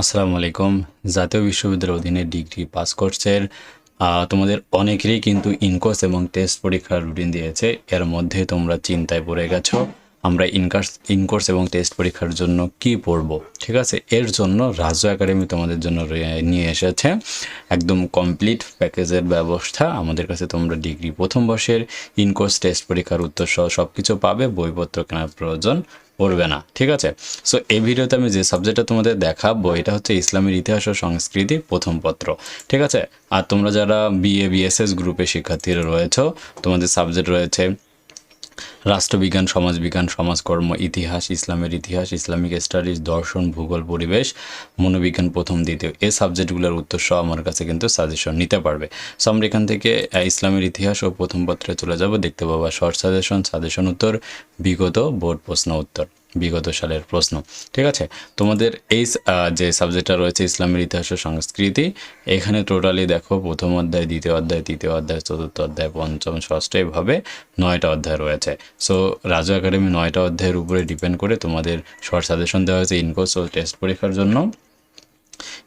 আসসালামু আলাইকুম। জাতীয় বিশ্ববিদ্যালয়ের অধীনে ডিগ্রি পাস কোর্সের তোমাদের অনেকেরই কিন্তু ইনকোর্স এবং টেস্ট পরীক্ষার রুটিন দিয়েছে। এর মধ্যে তোমরা চিন্তায় পড়ে গেছো। আমরা ইনকার্স ইনকোর্স এবং টেস্ট পরীক্ষার জন্য কি পড়ব? ঠিক আছে? এর জন্য রাজু একাডেমি তোমাদের জন্য নিয়ে এসেছে। একদম কমপ্লিট প্যাকেজের ব্যবস্থা। আমাদের কাছে তোমরা ডিগ্রি প্রথম বর্ষের ইনকোর্স টেস্ট পরীক্ষার উত্তর সহ সব কিছু পাবে, বইপত্র কেনার প্রয়োজন পড়বে না। ঠিক আছে? সো এই ভিডিওতে আমি যে সাবজেক্টটা তোমাদের দেখাবো, এটা হচ্ছে ইসলামের ইতিহাস ও সংস্কৃতি প্রথম পত্র। ঠিক আছে? আর তোমরা যারা বিএ বিএসএস গ্রুপে শিক্ষার্থীরা রয়েছে, তোমাদের সাবজেক্ট রয়েছে রাষ্ট্রবিজ্ঞান, সমাজবিজ্ঞান, সমাজকর্ম, ইতিহাস, ইসলামের ইতিহাস, ইসলামিক স্টাডিজ, দর্শন, ভূগোল, পরিবেশ, মনোবিজ্ঞান প্রথম, দ্বিতীয়। এই সাবজেক্টগুলোর উত্তর সহ আমার কাছে কিন্তু সাজেশন নিতে পারবে। সো আমরা এখান থেকে ইসলামের ইতিহাস ও প্রথম পত্রে চলে যাব। দেখতে পাবো শর্ট সাজেশন সাজেশন উত্তর, বিগত বোর্ড প্রশ্ন উত্তর। বিগত সালের প্রশ্ন। ঠিক আছে? তোমাদের এই যে সাবজেক্টটা রয়েছে ইসলামের ইতিহাস ও সংস্কৃতি, এখানে টোটালি দেখো প্রথম অধ্যায়, দ্বিতীয় অধ্যায়, তৃতীয় অধ্যায়, চতুর্থ অধ্যায়, পঞ্চম, ষষ্ঠ, এভাবে নয়টা অধ্যায় রয়েছে। সো রাজু একাডেমি নয়টা অধ্যায়ের উপরে ডিপেন্ড করে তোমাদের শর্ট সাজেশন দেওয়া হয়েছে ইনকোর্স ও টেস্ট পরীক্ষার জন্য।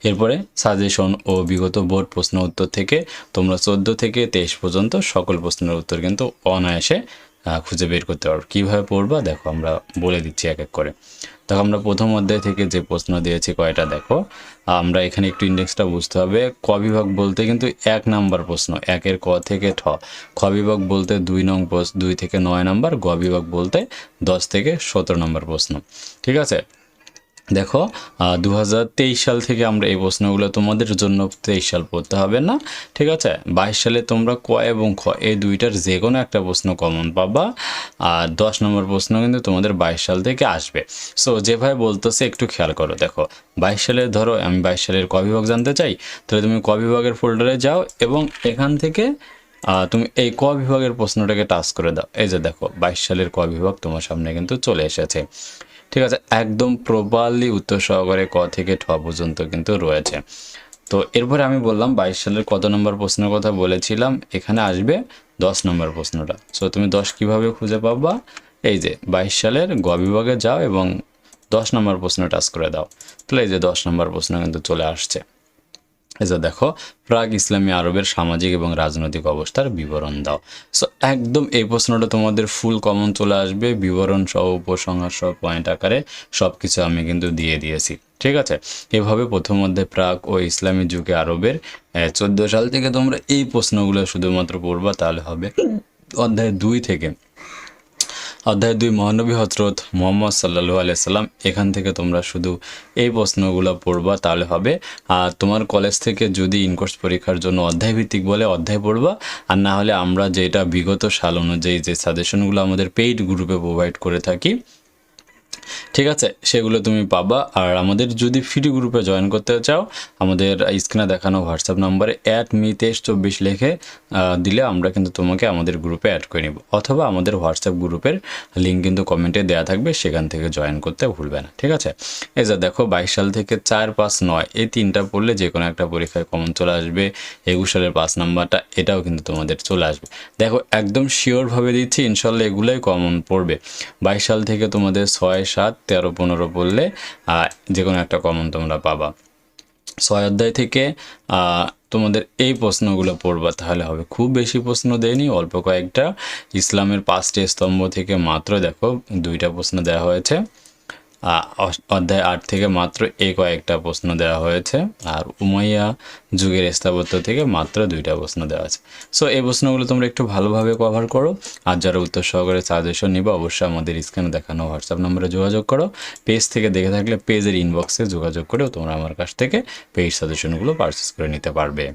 এরপরে সাজেশন ও বিগত বোর্ড প্রশ্ন উত্তর থেকে তোমরা চোদ্দ থেকে তেইশ পর্যন্ত সকল প্রশ্নের উত্তর কিন্তু অনায়াসে খুঁজে বের করতে পারব। কীভাবে পড়বা? দেখো, আমরা বলে দিচ্ছি এক এক করে। দেখো, আমরা প্রথম অধ্যায় থেকে যে প্রশ্ন দিয়েছি কয়টা, দেখো। আমরা এখানে একটু ইন্ডেক্সটা বুঝতে হবে। ক বিভাগ বলতে কিন্তু এক নাম্বার প্রশ্ন, একের ক থেকে ঠ। খ বিভাগ বলতে দুই নং দুই থেকে নয় নাম্বার। গ বিভাগ বলতে দশ থেকে সতেরো নম্বর প্রশ্ন। ঠিক আছে? দেখো দু হাজার তেইশ সাল থেকে আমরা এই প্রশ্নগুলো তোমাদের জন্য তেইশ সাল পড়তে হবে না, ঠিক আছে? বাইশ সালে তোমরা ক এবং খ, এই দুইটার যে কোনো একটা প্রশ্ন কমন পাবা, আর দশ নম্বর প্রশ্ন কিন্তু তোমাদের বাইশ সাল থেকে আসবে। সো যেভাবে বলতেছে একটু খেয়াল করো, দেখো, বাইশ সালে ধরো, আমি বাইশ সালের ক বিভাগ জানতে চাই, তাহলে তুমি ক বিভাগের ফোল্ডারে যাও এবং এখান থেকে তুমি এই ক বিভাগের প্রশ্নটাকে টাচ করে দাও। এই যে দেখো, বাইশ সালের ক বিভাগ তোমার সামনে কিন্তু চলে এসেছে। ঠিক আছে, একদম প্রবালি উত্তর সহকারে ক থেকে ঠ পর্যন্ত কিন্তু রয়েছে। তো এরপরে আমি বললাম বাইশ সালের কত নম্বর প্রশ্নের কথা বলেছিলাম, এখানে আসবে দশ নম্বর প্রশ্নটা। সো তুমি দশ কীভাবে খুঁজে পাবা? এই যে, বাইশ সালের গ বিভাগে যাও এবং দশ নম্বর প্রশ্ন টাচ করে দাও। তাহলে এই যে দশ নম্বর প্রশ্ন কিন্তু চলে আসছে। যে দেখো, প্রাগ ইসলামী আরবের সামাজিক এবং রাজনৈতিক অবস্থার বিবরণ দাও। সো একদম এই প্রশ্নটা তোমাদের ফুল কমন চলে আসবে, বিবরণ সহ, উপসংহার সহ পয়েন্ট আকারে সব কিছু আমি কিন্তু দিয়ে দিয়েছি। ঠিক আছে? এভাবে প্রথম অধ্যায় প্রাক ও ইসলামী যুগে আরবের চোদ্দ সাল থেকে তোমরা এই প্রশ্নগুলো শুধুমাত্র পড়বা, তাহলে হবে অধ্যায় দুই থেকে অধ্যায় দুই, মহানবী হজরত মোহাম্মদ সাল্লু আলিয়া সাল্লাম এখান থেকে তোমরা শুধু এই প্রশ্নগুলো পড়বা তাহলে হবে। আর তোমার কলেজ থেকে যদি ইনকোর্স পরীক্ষার জন্য অধ্যায় ভিত্তিক বলে অধ্যায় পড়বা, আর না হলে আমরা যেটা বিগত সাল অনুযায়ী যে সাজেশনগুলো আমাদের পেইড গ্রুপে প্রোভাইড করে থাকি ঠিক আছে, সেগুলো তুমি পাবা। আর আমাদের যদি ফ্রি গ্রুপে জয়েন করতে চাও, আমাদের স্ক্রিনে দেখানো হোয়াটসঅ্যাপ নাম্বারে অ্যাড মি তেইশ চব্বিশ লিখে দিলে আমরা কিন্তু তোমাকে আমাদের গ্রুপে অ্যাড করে নিব। অথবা আমাদের হোয়াটসঅ্যাপ গ্রুপের লিঙ্ক কিন্তু কমেন্টে দেওয়া থাকবে, সেখান থেকে জয়েন করতে ভুলবে না, ঠিক আছে? এই যে দেখো, বাইশ সাল থেকে চার পাঁচ নয়, এই তিনটা পড়লে যে কোনো একটা পরীক্ষায় কমন চলে আসবে, একুশ সালের পাঁচ নাম্বারটা, এটাও কিন্তু তোমাদের চলে আসবে। দেখো, একদম শিওরভাবে দিচ্ছি, ইনশাল্লাহ এগুলোই কমন পড়বে। বাইশ সাল থেকে তোমাদের ছয় সাত, তেরো, পনেরো পড়লে যে কোনো একটা কমন তোমরা পাবা। ছয় অধ্যায় থেকে তোমাদের এই প্রশ্নগুলো পড়বা, তাহলে হবে। খুব বেশি প্রশ্ন দেয়নি, অল্প কয়েকটা। ইসলামের পাঁচটি স্তম্ভ থেকে মাত্র দেখো, দুইটা প্রশ্ন দেওয়া হয়েছে। অধ্যায় আট থেকে মাত্র এই কয়েকটা প্রশ্ন দেওয়া হয়েছে, আর উমাইয়া যুগের স্থাপত্য থেকে মাত্র দুইটা প্রশ্ন দেওয়া আছে। সো এই প্রশ্নগুলো তোমরা একটু ভালোভাবে কভার করো, আর যারা উত্তর সহকারে সাজেশন নিবে, অবশ্যই আমাদের স্ক্রিনে দেখানো হোয়াটসঅ্যাপ নম্বরে যোগাযোগ করো। পেজ থেকে দেখে থাকলে পেজের ইনবক্সে যোগাযোগ করেও তোমরা আমার কাছ থেকে পেজ সাজেশনগুলো পারচেস করে নিতে পারবে।